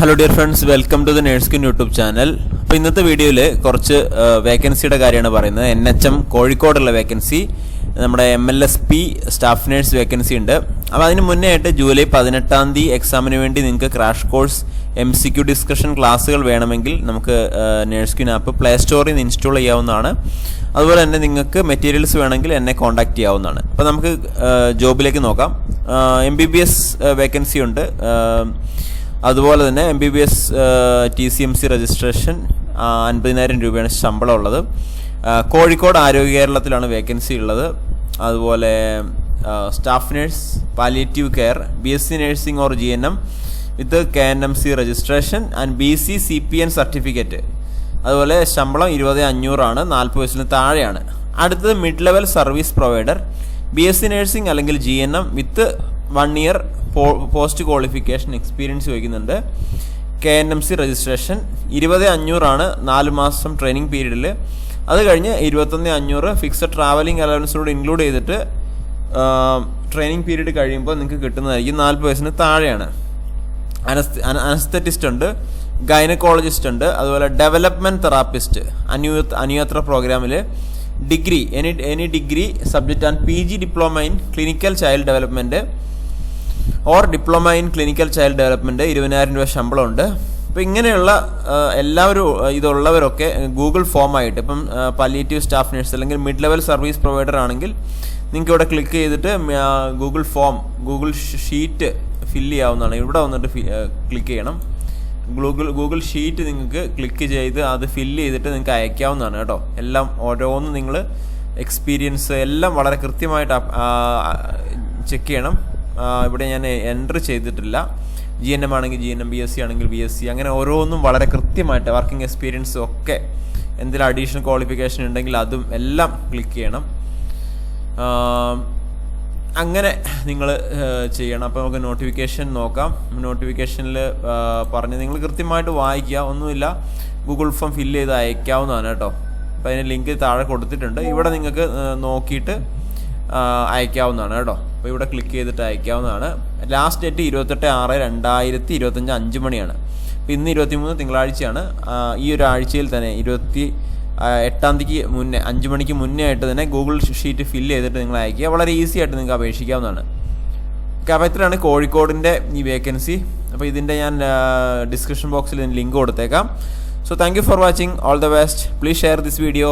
Hello dear friends welcome to the നേഴ്സ്കിൻ YouTube channel അപ്പോൾ ഇന്നത്തെ വീഡിയോയിൽ കുറച്ച് വേക്കൻസിയുടെ കാര്യമാണ് പറയുന്നത്. എൻ എച്ച് എം കോഴിക്കോടുള്ള വേക്കൻസി നമ്മുടെ M L S P staff nurse vacancy ഉണ്ട്. അപ്പോൾ അതിന് മുന്നേ ആയിട്ട് ജൂലൈ പതിനെട്ടാം തീയതി എക്സാമിന് വേണ്ടി നിങ്ങൾക്ക് crash course M C Q discussion ക്ലാസ്സുകൾ വേണമെങ്കിൽ നമുക്ക് നേഴ്സ്കിൻ ആപ്പ് പ്ലേ സ്റ്റോറിൽ നിന്ന് ഇൻസ്റ്റാൾ ചെയ്യാവുന്നതാണ്. അതുപോലെ തന്നെ നിങ്ങൾക്ക് മെറ്റീരിയൽസ് വേണമെങ്കിൽ എന്നെ കോൺടാക്ട് ചെയ്യാവുന്നതാണ്. അപ്പോൾ നമുക്ക് ജോബിലേക്ക് നോക്കാം. M B B S vacancy ഉണ്ട്. അതുപോലെ തന്നെ M B B S T C M C registration അൻപതിനായിരം രൂപയാണ് ശമ്പളം ഉള്ളത് കോഴിക്കോട് ആരോഗ്യ കേരളത്തിലാണ് വേക്കൻസി ഉള്ളത്. അതുപോലെ staff nurse palliative care B S C nursing or G N M with K N M C registration and B C C P N certificate അതുപോലെ ശമ്പളം ഇരുപത് അഞ്ഞൂറാണ് നാൽപ്പത് വയസ്സിന് താഴെയാണ്. അടുത്തത് mid level service provider B S C nursing അല്ലെങ്കിൽ G N M with one year post qualification experience ചോദിക്കുന്നുണ്ട്. K N M C registration ഇരുപത് അഞ്ഞൂറാണ് നാല് മാസം ട്രെയിനിങ് പീരീഡിൽ അത് കഴിഞ്ഞ് ഇരുപത്തൊന്ന് അഞ്ഞൂറ് ഫിക്സഡ് ട്രാവലിംഗ് അലവൻസിനോട് ഇൻക്ലൂഡ് ചെയ്തിട്ട് ട്രെയിനിങ് പീരീഡ് കഴിയുമ്പോൾ നിങ്ങൾക്ക് കിട്ടുന്നതായിരിക്കും. നാൽപ്പത് വയസ്സിന് താഴെയാണ്. അനസ്തറ്റിസ്റ്റ് ഉണ്ട് ഗൈനക്കോളജിസ്റ്റ് ഉണ്ട് അതുപോലെ ഡെവലപ്മെന്റ് തെറാപ്പിസ്റ്റ് അനുയ അനുയാത്ര പ്രോഗ്രാമിൽ degree any any degree subject and P G diploma in clinical child development or diploma in clinical child development ഇരുപതിനായിരം രൂപ ശമ്പളമുണ്ട്. അപ്പോൾ ഇങ്ങനെയുള്ള എല്ലാവരും ഇതുള്ളവരൊക്കെ ഗൂഗിൾ ഫോം ആയിട്ട് ഇപ്പം പല്ലിയേറ്റീവ് സ്റ്റാഫ് നഴ്സ് അല്ലെങ്കിൽ മിഡ് ലെവൽ സർവീസ് പ്രൊവൈഡർ ആണെങ്കിൽ നിങ്ങൾക്ക് ഇവിടെ ക്ലിക്ക് ചെയ്തിട്ട് Google form Google sheet fill ചെയ്യാവുന്നതാണ്. ഇവിടെ വന്നിട്ട് ക്ലിക്ക് ചെയ്യണം. ഗൂഗിൾ ഗൂഗിൾ ഷീറ്റ് നിങ്ങൾക്ക് ക്ലിക്ക് ചെയ്ത് അത് ഫില്ല് ചെയ്തിട്ട് നിങ്ങൾക്ക് അയക്കാവുന്നതാണ് കേട്ടോ. എല്ലാം ഓരോന്നും നിങ്ങൾ എക്സ്പീരിയൻസ് എല്ലാം വളരെ കൃത്യമായിട്ട് ചെക്ക് ചെയ്യണം. ഇവിടെ ഞാൻ എൻട്രി ചെയ്തിട്ടില്ല. ജി എൻ എം ആണെങ്കിൽ G N M B S C ആണെങ്കിൽ ബി എസ് സി അങ്ങനെ ഓരോന്നും വളരെ കൃത്യമായിട്ട് വർക്കിംഗ് എക്സ്പീരിയൻസ് ഒക്കെ എന്തെങ്കിലും അഡീഷണൽ ക്വാളിഫിക്കേഷൻ ഉണ്ടെങ്കിൽ അതും എല്ലാം ക്ലിക്ക് ചെയ്യണം. അങ്ങനെ നിങ്ങൾ ചെയ്യണം. അപ്പോൾ നമുക്ക് നോട്ടിഫിക്കേഷൻ നോക്കാം. നോട്ടിഫിക്കേഷനിൽ പറഞ്ഞ് നിങ്ങൾ കൃത്യമായിട്ട് വായിക്കുക. ഒന്നുമില്ല. ഗൂഗിൾ ഫോം ഫില്ല് ചെയ്ത് അയക്കാവുന്നതാണ് കേട്ടോ. അപ്പോൾ അതിന് ലിങ്ക് താഴെ കൊടുത്തിട്ടുണ്ട്. ഇവിടെ നിങ്ങൾക്ക് നോക്കിയിട്ട് അയക്കാവുന്നതാണ് കേട്ടോ. അപ്പോൾ ഇവിടെ ക്ലിക്ക് ചെയ്തിട്ട് അയക്കാവുന്നതാണ്. ലാസ്റ്റ് ഡേറ്റ് ഇരുപത്തെട്ട് ആറ് രണ്ടായിരത്തി ഇരുപത്തഞ്ച് അഞ്ച് മണിയാണ്. അപ്പോൾ ഇന്ന് ഇരുപത്തിമൂന്ന് തിങ്കളാഴ്ചയാണ്. ഈ ഒരു ആഴ്ചയിൽ തന്നെ ഇരുപത്തി എട്ടാം തീയതിക്ക് മുന്നേ അഞ്ച് മണിക്ക് മുന്നേ ആയിട്ട് തന്നെ ഗൂഗിൾ ഷീറ്റ് ഫില്ല് ചെയ്തിട്ട് നിങ്ങൾ അയക്കുക. വളരെ ഈസി ആയിട്ട് നിങ്ങൾക്ക് അപേക്ഷിക്കാവുന്നതാണ്. അപ്പോൾ ഇത്രയാണ് കോഴിക്കോടിന്റെ ഈ വേക്കൻസി അപ്പോൾ ഇതിന്റെ ഞാൻ ഡിസ്ക്രിപ്ഷൻ ബോക്സിൽ ലിങ്ക് കൊടുത്തേക്കാം. So thank you for watching all the best please share this video